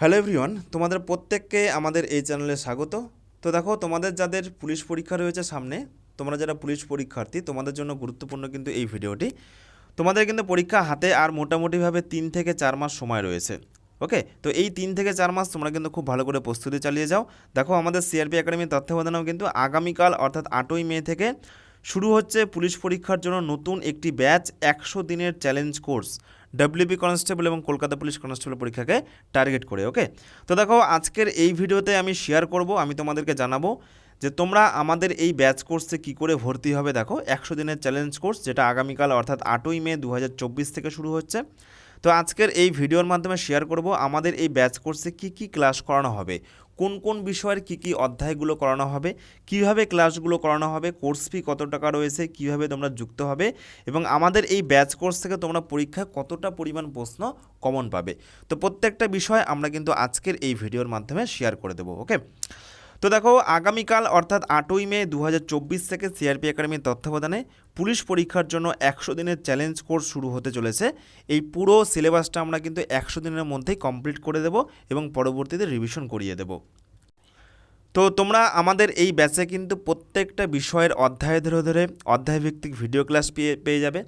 Hello everyone, তোমাদের প্রত্যেককে আমাদের এই চ্যানেলে স্বাগত। তো দেখো, তোমাদের যাদের পুলিশ পরীক্ষা রয়েছে সামনে, তোমরা যারা পুলিশ পরীক্ষার্থী, তোমাদের জন্য গুরুত্বপূর্ণ কিন্তু এই ভিডিওটি। তোমাদের কিন্তু পরীক্ষা হাতে আর মোটামুটিভাবে তিন থেকে চার মাস সময় রয়েছে, ওকে? তো এই তিন থেকে চার মাস তোমরা কিন্তু খুব ভালো করে প্রস্তুতি চালিয়ে যাও। দেখো, আমাদের সিআরপি একাডেমির তত্ত্বাবধানেও কিন্তু আগামীকাল, অর্থাৎ আটই মে থেকে শুরু হচ্ছে পুলিশ পরীক্ষার জন্য নতুন একটি ব্যাচ একশো দিনের চ্যালেঞ্জ কোর্স। ডাব্লিউবি কনস্টেবল এবং কলকাতা পুলিশ কনস্টেবল পরীক্ষাকে টার্গেট করে ওকে তো দেখো, আজকের এই ভিডিওতে আমি শেয়ার করব, আমি তোমাদেরকে জানাব যে তোমরা আমাদের এই ব্যাচ কোর্সে কি করে ভর্তি হবে, দেখো, একশো দিনের চ্যালেঞ্জ কোর্স যেটা আগামীকাল অর্থাৎ আটই মে দু হাজার চব্বিশ থেকে শুরু হচ্ছে। তো আজকের এই ভিডিওর মাধ্যমে শেয়ার করব, আমাদের এই ব্যাচ কোর্সে কি কি ক্লাস করানো হবে কোন কোন বিষয়ের কি কি অধ্যায়গুলো করানো হবে, কীভাবে ক্লাসগুলো করানো হবে, কোর্স ফি কত টাকা রয়েছে, কীভাবে তোমরা যুক্ত হবে এবং আমাদের এই ব্যাচ কোর্স থেকে তোমরা পরীক্ষায় কতটা পরিমাণ প্রশ্ন কমন পাবে। তো প্রত্যেকটা বিষয় আমরা কিন্তু আজকের এই ভিডিওর মাধ্যমে শেয়ার করে দেবো ওকে তো দেখো, আগামীকাল অর্থাৎ আটই মে দু হাজার চব্বিশ থেকে সিআরপি একাডেমির তত্ত্বাবধানে পুলিশ পরীক্ষার জন্য একশো দিনের চ্যালেঞ্জ কোর্স শুরু হতে চলেছে। এই পুরো সিলেবাসটা আমরা কিন্তু একশো দিনের মধ্যেই কমপ্লিট করে দেব এবং পরবর্তীতে রিভিশন করিয়ে দেব। তো তোমরা আমাদের এই ব্যাচে কিন্তু প্রত্যেকটা বিষয়ের অধ্যায় ধরে ধরে অধ্যায়ভিত্তিক ভিডিও ক্লাস পেয়ে পেয়ে যাবে।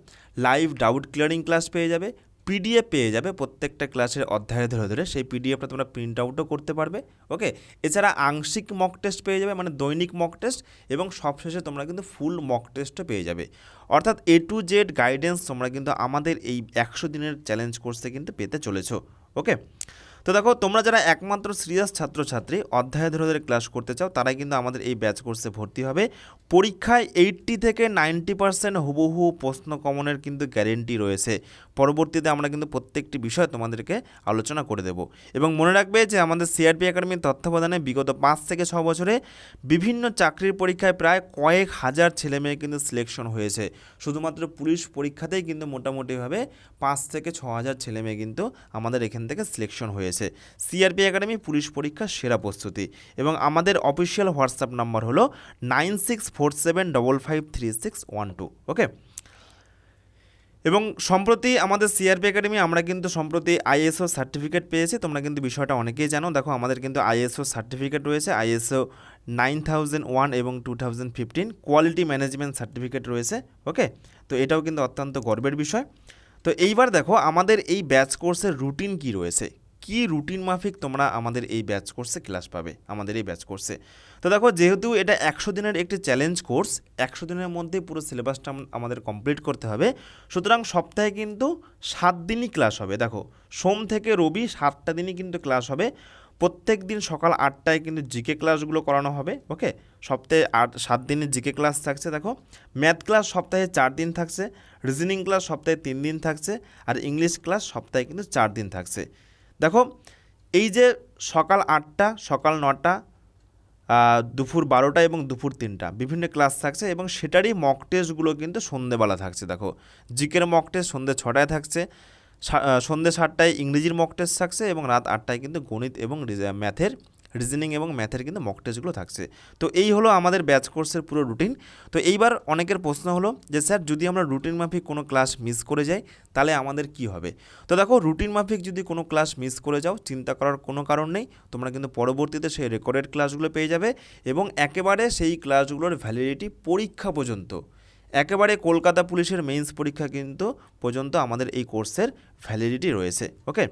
লাইভ ডাউট ক্লিয়ারিং ক্লাস পেয়ে যাবে। পিডিএফ পেয়ে যাবে প্রত্যেকটা ক্লাসের অধ্যায় ধরে ধরে। সেই পিডিএফটা তোমরা প্রিন্ট আউটও করতে পারবে ওকে এছাড়া আংশিক মক টেস্ট পেয়ে যাবে মানে দৈনিক মক টেস্ট এবং সবশেষে তোমরা কিন্তু ফুল মক টেস্টও পেয়ে যাবে। অর্থাৎ এ টু জেড গাইডেন্স তোমরা কিন্তু আমাদের এই একশো দিনের চ্যালেঞ্জ কোর্সে কিন্তু পেতে চলেছো ওকে তো দেখো, তোমরা যারা একমাত্র সিরিয়াস ছাত্রছাত্রী, অধ্যায় ধরে ধরে ক্লাস করতে চাও, তারাই কিন্তু আমাদের এই ব্যাচ কোর্সে ভর্তি হবে। পরীক্ষায় এইট্টি থেকে নাইনটি পার্সেন্ট হুবহু প্রশ্ন কমনের কিন্তু গ্যারেন্টি রয়েছে। পরবর্তীতে আমরা কিন্তু প্রত্যেকটি বিষয় তোমাদেরকে আলোচনা করে দেব। এবং মনে রাখবে যে আমাদের সিআরপি একাডেমির তত্ত্বাবধানে বিগত পাঁচ থেকে ছ বছরে বিভিন্ন চাকরির পরীক্ষায় প্রায় কয়েক হাজার ছেলেমেয়ে কিন্তু সিলেকশন হয়েছে। শুধুমাত্র পুলিশ পরীক্ষাতেই কিন্তু মোটামুটিভাবে পাঁচ থেকে ছ হাজার ছেলেমেয়ে কিন্তু আমাদের এখান থেকে সিলেকশন হয়েছে। সিআরপি একাডেমি পুলিশ পরীক্ষার সেরা প্রস্তুতি। এবং আমাদের অফিসিয়াল হোয়াটসঅ্যাপ নাম্বার হলো nine six four seven double five three six one two okay এবং সম্প্রতি আমাদের সিআরপি একাডেমি আমরা কিন্তু সম্প্রতি আইএসও সার্টিফিকেট পেয়েছি। তোমরা কিন্তু বিষয়টা অনেকেই জানো। দেখো, আমাদের কিন্তু আইএসও সার্টিফিকেট রয়েছে। আইএসও নাইন থাউজেন্ড ওয়ান এবং two thousand fifteen quality management certificate রয়েছে, ওকে? তো এটাও কিন্তু অত্যন্ত গর্বের বিষয়। তো এইবার দেখো, আমাদের এই ব্যাচ কোর্সের রুটিন কি রয়েছে? কি রুটিন মাফিক তোমরা আমাদের এই ব্যাচ কোর্সে ক্লাস পাবে, আমাদের এই ব্যাচ কোর্সে? তো দেখো, যেহেতু এটা একশো দিনের একটি চ্যালেঞ্জ কোর্স, একশো দিনের মধ্যে পুরো সিলেবাসটা আমাদের কমপ্লিট করতে হবে। সুতরাং সপ্তাহে কিন্তু সাত দিনই ক্লাস হবে। দেখো, সোম থেকে রবি সাতটা দিনই কিন্তু ক্লাস হবে। প্রত্যেক দিন সকাল আটটায় কিন্তু জিকে ক্লাসগুলো করানো হবে, ওকে? সপ্তাহে আট, সাত দিনের জিকে ক্লাস থাকছে, দেখো। ম্যাথ ক্লাস সপ্তাহে চার দিন থাকছে, রিজনিং ক্লাস সপ্তাহে তিন দিন থাকছে, আর ইংলিশ ক্লাস সপ্তাহে কিন্তু চার দিন থাকছে। দেখো, এই যে সকাল আটটা, সকাল নটা দুপুর বারোটা এবং দুপুর তিনটা, বিভিন্ন ক্লাস থাকছে এবং সেটারই মক টেস্টগুলো কিন্তু সন্ধেবেলা থাকছে, দেখো। জিকের মক টেস্ট সন্ধে ছটায় থাকছে সন্ধে সাতটায় ইংরেজির মক টেস্ট থাকছে এবং রাত আটটায় কিন্তু গণিত এবং ম্যাথের রিজনিং এবং ম্যাথের কিন্তু মক টেস্টগুলো থাকছে। তো এই হলো আমাদের ব্যাচ কোর্সের পুরো রুটিন তো এইবার অনেকের প্রশ্ন হলো যে, স্যার, যদি আমরা রুটিন মাফিক কোনো ক্লাস মিস করে যাই, তাহলে আমাদের কি হবে? তো দেখো রুটিন মাফিক যদি কোনো ক্লাস মিস করে যাও, চিন্তা করার কোনো কারণ নেই। তোমরা কিন্তু পরবর্তীতে সেই রেকর্ডেড ক্লাসগুলো পেয়ে যাবে এবং একেবারে সেই ক্লাসগুলোর ভ্যালিডিটি পরীক্ষা পর্যন্ত, একেবারে কলকাতা পুলিশের মেইনস পরীক্ষা কিন্তু পর্যন্ত আমাদের এই কোর্সের ভ্যালিডিটি রয়েছে। ওকে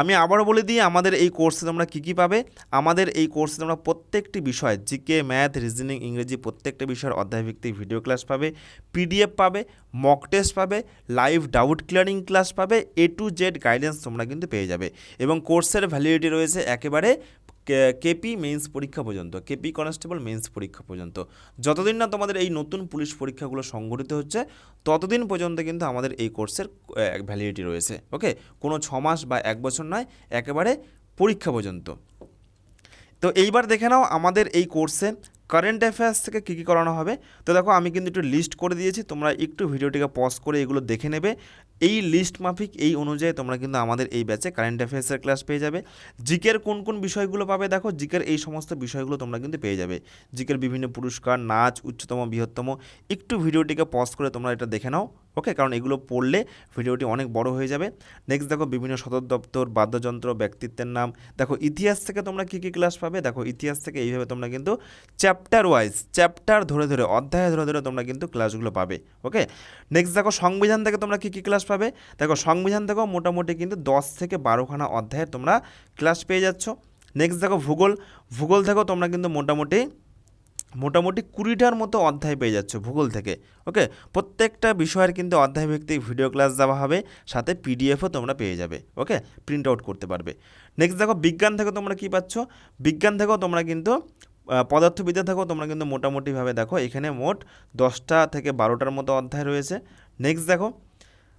আমি আবারও বলে দিই, আমাদের এই কোর্সে তোমরা কী কী পাবে? আমাদের এই কোর্সে তোমরা প্রত্যেকটি বিষয় জিকে ম্যাথ রিজনিং ইংরেজি প্রত্যেকটা বিষয়ের অধ্যায়ভিত্তিক ভিডিও ক্লাস পাবে পিডিএফ পাবে মক টেস্ট পাবে লাইভ ডাউট ক্লিয়ারিং ক্লাস পাবে এ টু জেড গাইডেন্স তোমরা কিন্তু পেয়ে যাবে। এবং কোর্সের ভ্যালিডিটি রয়েছে একেবারে কেপি মেন্স পরীক্ষা পর্যন্ত, কেপি কনস্টেবল মেন্স পরীক্ষা পর্যন্ত। যতদিন না তোমাদের এই নতুন পুলিশ পরীক্ষাগুলো সংগঠিত হচ্ছে, ততদিন পর্যন্ত কিন্তু আমাদের এই কোর্সের ভ্যালিডিটি রয়েছে ওকে কোনো ছ মাস বা এক বছর নয়, একেবারে পরীক্ষা পর্যন্ত। তো এইবার দেখে নাও আমাদের এই কোর্সে কারেন্ট অ্যাফেয়ার্স থেকে কী কী করানো হবে? তো দেখো, আমি কিন্তু একটু লিস্ট করে দিয়েছি, তোমরা একটু ভিডিওটিকে পজ করে এগুলো দেখে নেবে। এই লিস্ট মাফিক এই অনুযায়ী তোমরা কিন্তু আমাদের এই ব্যাচে কারেন্ট অ্যাফেয়ার্সের ক্লাস পেয়ে যাবে। জিকের কোন কোন বিষয়গুলো পাবে দেখো, জিকের এই সমস্ত বিষয়গুলো তোমরা কিন্তু পেয়ে যাবে। জিকের বিভিন্ন পুরস্কার, নাচ, উচ্চতম, বৃহত্তম, একটু ভিডিওটিকে পজ করে তোমরা এটা দেখে নাও। ওকে কারণ এগুলো পড়লে ভিডিওটি অনেক বড় হয়ে যাবে। নেক্সট দেখো, বিভিন্ন সদর দপ্তর, বাদ্যযন্ত্র, ব্যক্তিত্বের নাম। দেখো, ইতিহাস থেকে তোমরা কী কী ক্লাস পাবে? দেখো, ইতিহাস থেকে এইভাবে তোমরা কিন্তু চ্যাপ্টার ওয়াইজ চ্যাপ্টার ধরে ধরে, অধ্যায় ধরে ধরে তোমরা কিন্তু ক্লাসগুলো পাবে। ওকে নেক্সট দেখো, সংবিধান থেকে তোমরা কী কী ক্লাস পাবে? দেখো, সংবিধান থেকেও মোটামুটি কিন্তু দশ থেকে বারোখানা অধ্যায়ের তোমরা ক্লাস পেয়ে যাচ্ছ। নেক্সট দেখো, ভূগোল। ভূগোল থেকেও তোমরা কিন্তু মোটামুটি মোটামুটি কুড়িটার মতো অধ্যায় পেয়ে যাচ্ছ ভূগোল থেকে ওকে প্রত্যেকটা বিষয়ের কিন্তু অধ্যায় ভিত্তিক ভিডিও ক্লাস দেওয়া হবে, সাথে পিডিএফও তোমরা পেয়ে যাবে ওকে প্রিন্ট আউট করতে পারবে। নেক্সট দেখো, বিজ্ঞান থেকে তোমরা কি পাচ্ছ? বিজ্ঞান থেকেও তোমরা কিন্তু পদার্থবিদ্যা থেকেও তোমরা কিন্তু মোটামুটিভাবে দেখো, এখানে মোট দশটা থেকে বারোটার মতো অধ্যায় রয়েছে। নেক্সট দেখো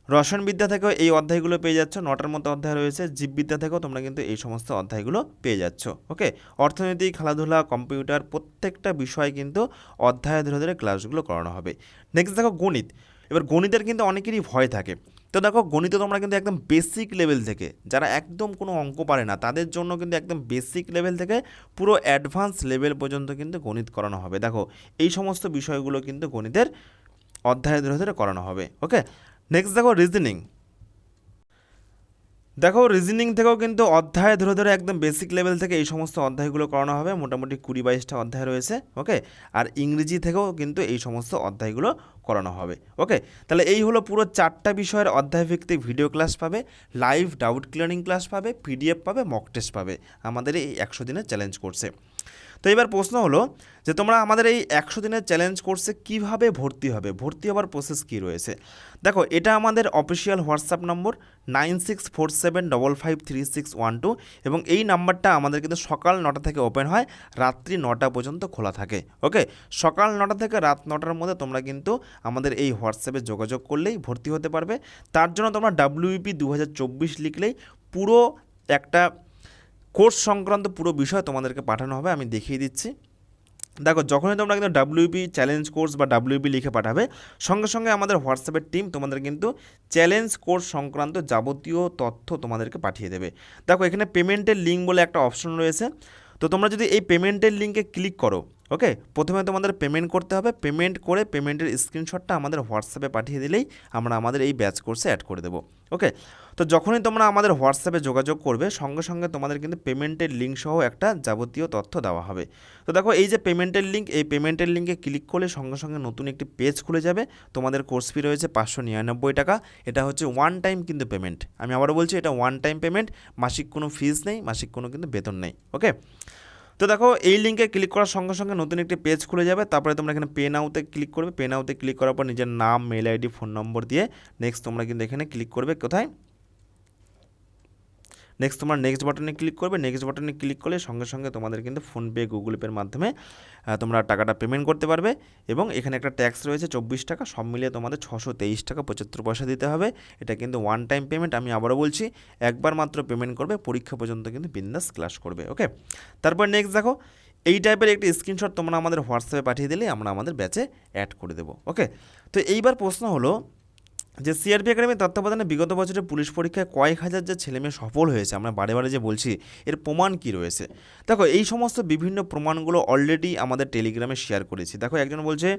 রসায়নবিদ্যা থেকেও এই অধ্যায়গুলো পেয়ে যাচ্ছ। নটার মতো অধ্যায় রয়েছে। জীববিদ্যা থেকেও তোমরা কিন্তু এই সমস্ত অধ্যায়গুলো পেয়ে যাচ্ছ। ওকে? অর্থনীতি, খেলাধুলা, কম্পিউটার প্রত্যেকটা বিষয় কিন্তু অধ্যায় ধরে ধরে ক্লাসগুলো করানো হবে। নেক্সট দেখো গণিত। এবার গণিতের কিন্তু অনেকেরই ভয় থাকে। তো দেখো গণিত তোমরা কিন্তু একদম বেসিক লেভেল থেকে, যারা একদম কোনো অঙ্ক পারে না, তাদের জন্য কিন্তু একদম বেসিক লেভেল থেকে পুরো অ্যাডভান্স লেভেল পর্যন্ত কিন্তু গণিত করানো হবে। দেখো, এই সমস্ত বিষয়গুলো কিন্তু গণিতের অধ্যায় ধরে ধরে করানো হবে। ওকে? নেক্সট দেখো রিজনিং দেখো রিজনিং থেকেও কিন্তু অধ্যায় ধরে ধরে একদম বেসিক লেভেল থেকে এই সমস্ত অধ্যায়গুলো করানো হবে। মোটামুটি কুড়ি বাইশটা অধ্যায় রয়েছে ওকে আর ইংরেজি থেকেও কিন্তু এই সমস্ত অধ্যায়গুলো করানো হবে ওকে তাহলে এই হলো পুরো চারটা বিষয়ের অধ্যায় ভিত্তিক ভিডিও ক্লাস পাবে লাইভ ডাউট ক্লিয়ারিং ক্লাস পাবে পিডিএফ পাবে মক টেস্ট পাবে আমাদের এই একশো দিনের চ্যালেঞ্জ করছে তো এবার প্রশ্ন হলো যে তোমরা আমাদের এই একশো দিনের চ্যালেঞ্জ কোর্সে কীভাবে ভর্তি হবে? ভর্তি হওয়ার প্রসেস কী রয়েছে? দেখো, এটা আমাদের official WhatsApp number nine six four seven double five three six one two এবং এই নাম্বারটা আমাদের কিন্তু সকাল নটা থেকে ওপেন হয়, রাত্রি নটা পর্যন্ত খোলা থাকে ওকে সকাল নটা থেকে রাত নটার মধ্যে তোমরা কিন্তু আমাদের এই হোয়াটসঅ্যাপে যোগাযোগ করলেই ভর্তি হতে পারবে। তার জন্য তোমরা ডাব্লিউপি দু হাজার চব্বিশ লিখলেই পুরো একটা কোর্স সংক্রান্ত পুরো বিষয় তোমাদেরকে পাঠানো হবে, আমি দেখিয়ে দিচ্ছি। দেখো, যখনই তোমরা কিন্তু ডাব্লিউবি চ্যালেঞ্জ কোর্স বা ডাব্লিউবি লিখে পাঠাবে, সঙ্গে সঙ্গে আমাদের হোয়াটসঅ্যাপের টিম তোমাদের কিন্তু চ্যালেঞ্জ কোর্স সংক্রান্ত যাবতীয় তথ্য তোমাদেরকে পাঠিয়ে দেবে। দেখো, এখানে পেমেন্টের লিঙ্ক বলে একটা অপশন রয়েছে। তো তোমরা যদি এই পেমেন্টের লিঙ্কে ক্লিক করো ওকে প্রথমে তোমাদের পেমেন্ট করতে হবে। পেমেন্ট করে পেমেন্টের স্ক্রিনশটটা আমাদের হোয়াটসঅ্যাপে পাঠিয়ে দিলেই আমরা আমাদের এই ব্যাচ কোর্সে অ্যাড করে দেবো। ওকে তো যখনই তোমরা আমাদের হোয়াটসঅ্যাপে যোগাযোগ করবে, সঙ্গে সঙ্গে তোমাদের কিন্তু পেমেন্টের লিঙ্ক সহ একটা যাবতীয় তথ্য দেওয়া হবে। তো দেখো, এই যে পেমেন্টের লিঙ্ক এই পেমেন্টের লিঙ্কে ক্লিক করলে সঙ্গে সঙ্গে নতুন একটি পেজ খুলে যাবে। তোমাদের কোর্স ফি রয়েছে পাঁচশো নিরানব্বই টাকা। এটা হচ্ছে ওয়ান টাইম কিন্তু পেমেন্ট আমি আবারও বলছি, এটা ওয়ান টাইম পেমেন্ট মাসিক কোনো ফিজ নেই, মাসিক কোনো কিন্তু বেতন নেই। ওকে তো দেখো, এই লিঙ্কে ক্লিক করার সঙ্গে সঙ্গে নতুন একটি পেজ খুলে যাবে। তারপরে তোমরা এখানে পেন আউতে ক্লিক করবে। পেন আউতে ক্লিক করার পর নিজের নাম মেল আইডি ফোন নম্বর দিয়ে নেক্সট তোমরা কিন্তু এখানে ক্লিক করবে। কোথায়? নেক্সট তোমার নেক্সট বাটনে ক্লিক করবে। নেক্সট বাটনে ক্লিক করলে সঙ্গে সঙ্গে তোমাদের কিন্তু ফোনপে গুগল পের মাধ্যমে তোমরা টাকাটা পেমেন্ট করতে পারবে। এবং এখানে একটা ট্যাক্স রয়েছে চব্বিশ টাকা, সব মিলিয়ে তোমাদের ছশো তেইশ টাকা পঁচাত্তর পয়সা দিতে হবে। এটা কিন্তু ওয়ান টাইম পেমেন্ট আমি আবারও বলছি, একবার মাত্র পেমেন্ট করবে, পরীক্ষা পর্যন্ত কিন্তু বিন্দাস ক্লাস করবে ওকে তারপর নেক্সট দেখো, এই টাইপের একটি স্ক্রিনশট তোমরা আমাদের হোয়াটসঅ্যাপে পাঠিয়ে দিলে আমরা আমাদের ব্যাচে অ্যাড করে দেবো ওকে তো এইবার প্রশ্ন হলো যে সিআরপি একাডেমির তত্ত্বাবধানে বিগত বছরে পুলিশ পরীক্ষায় কয়েক হাজার যে ছেলেমেয়ে সফল হয়েছে, আমরা বারে বারে যে বলছি, এর প্রমাণ কি রয়েছে? দেখো, এই সমস্ত বিভিন্ন প্রমাণগুলো অলরেডি আমাদের টেলিগ্রামে শেয়ার করেছি। দেখো, একজন বলছে,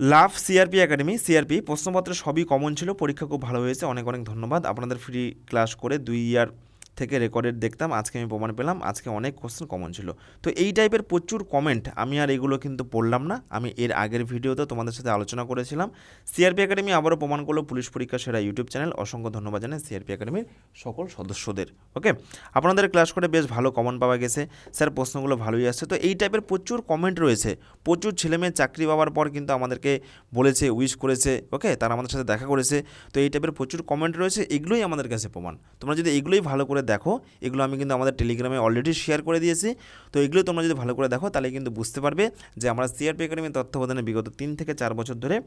লাভ সিআরপি একাডেমি, সিআরপি, প্রশ্নপত্র সবই কমন ছিল, পরীক্ষা খুব ভালো হয়েছে, অনেক অনেক ধন্যবাদ, আপনাদের ফ্রি ক্লাস করে দুই ইয়ার থেকে রেকর্ডেড দেখতাম, আজকে আমি প্রমাণ পেলাম, আজকে অনেক কোশ্চেন কমন ছিল। তো এই টাইপের প্রচুর কমেন্ট আমি আর এগুলো কিন্তু পড়লাম না। আমি এর আগের ভিডিওতে তোমাদের সাথে আলোচনা করেছিলাম। সিআরপি একাডেমি আবারও প্রমাণ করল পুলিশ পরীক্ষা সেরা ইউটিউব চ্যানেল অসংখ্য ধন্যবাদ জানাই সিআরপি একাডেমির সকল সদস্যদের। ওকে আপনাদের ক্লাস করে বেশ ভালো কমন পাওয়া গেছে। স্যার প্রশ্নগুলো ভালোই আসছে। তো এই টাইপের প্রচুর কমেন্ট রয়েছে। প্রচুর ছেলেমেয়ে চাকরি পাওয়ার পর কিন্তু আমাদেরকে বলেছে উইশ করেছে। ওকে তারা আমাদের সাথে দেখা করেছে। তো এই টাইপের প্রচুর কমেন্ট রয়েছে। এগুলোই আমাদের কাছে প্রমাণ। তোমরা যদি এগুলোই ভালো করে দেখো, এগুলো আমি কিন্তু আমাদের টেলিগ্রামে অলরেডি শেয়ার করে দিয়েছি। তো এগুলো তোমরা যদি ভালো করে দেখো, তাহলে কিন্তু বুঝতে পারবে যে আমরা সিআরপি একাডেমির তত্ত্বাবধানে বিগত তিন থেকে চার বছর ধরে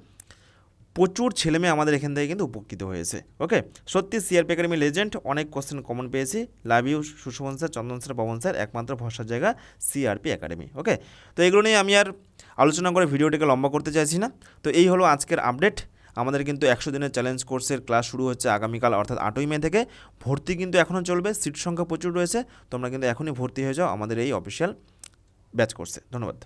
প্রচুর ছেলেমেয়ে আমাদের এখান থেকে কিন্তু উপকৃত হয়েছে। ওকে সত্যি সিআরপি একাডেমি লেজেন্ড অনেক কোশ্চেন কমন পেয়েছি। Love you Sushovan sir Chandan sir Pawan sir একমাত্র ভরসার জায়গা সিআরপি একাডেমি ওকে তো এগুলো নিয়ে আমি আর আলোচনা করে ভিডিওটিকে লম্বা করতে চাইছি না। তো এই হলো আজকের আপডেট আমাদের কিন্তু একশো দিনের চ্যালেঞ্জ কোর্সের ক্লাস শুরু হচ্ছে আগামীকাল, অর্থাৎ আটই মে থেকে। ভর্তি কিন্তু এখনও চলবে সিট সংখ্যা প্রচুর রয়েছে। তোমরা কিন্তু এখনই ভর্তি হয়ে যাও আমাদের এই অফিসিয়াল ব্যাচ কোর্সে ধন্যবাদ।